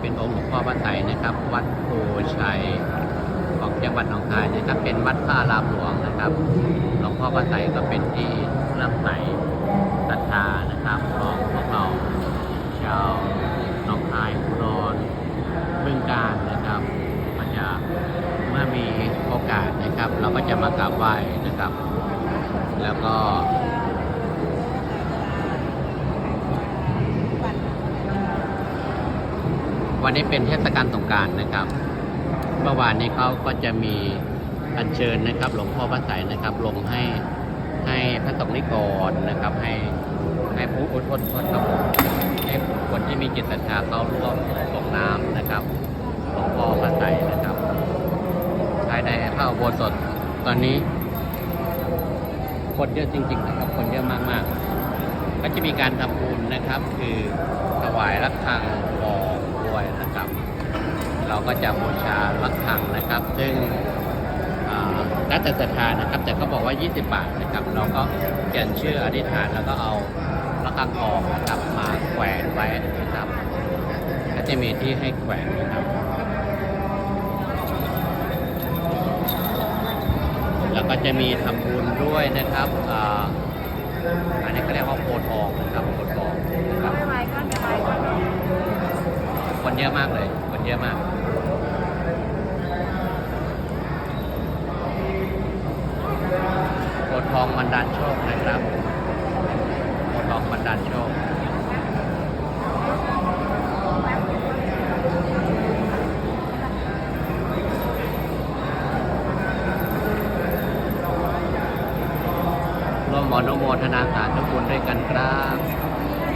เป็นองค์หลวงพ่อพระไตรนะครับ วัดโพชัยของจังหวัดหนองคายนะครับ เป็นวัดพระรามหลวงนะครับ หลวงพ่อพระไตรก็เป็นที่ริ่มใสศรัทธานะครับของพวกเราชาวหนองคายอุดรบึงการนะครับก็จะเมื่อมีโอกาสนะครับ เราก็จะมากราบไหว้นะครับ แล้วก็ วันนี้เป็นเทศกาลสงการนะครับ เมื่อวานนี้เขาก็จะมีอัญเชิญนะครับ หลวงพ่อพระไตรนะครับ ลงให้ให้พระสงฆ์นิกรนะครับ ให้ให้ผู้อุทนทนครับผมให้คนที่มีจิตศรัทธาเขาร่วมส่งน้ำนะครับหลวงพ่อพระไตรนะครับภายในพระอุโบสถตอนนี้ คนเยอะจริง ๆ นะครับ คนเยอะมากๆก็จะมีการทำบุญนะครับ คือถวายระฆังบอก ด้วยนะครับ เราก็จะบูชาระฆังนะครับ ซึ่งอ่าแล้วแต่ศรัทธานะครับ แต่เขาบอกว่า 20 บาทนะครับ เราก็เขียนชื่ออธิษฐานแล้วก็เอาระฆังทองนะครับมาแขวนไว้นะครับก็จะมีที่ให้แขวนนะครับแล้วก็จะมีทำบุญด้วยนะครับอ,อันนี้ก็เรียกว่าโพทองนะครับโพทอง เยอะมากเลย คนเยอะมากโพธิ์ทองบันดาลโชคนะครับโพธิ์ทองบันดาลโชคร่วมหมอนุโมทนาสาธุบุญด้วยกันครับ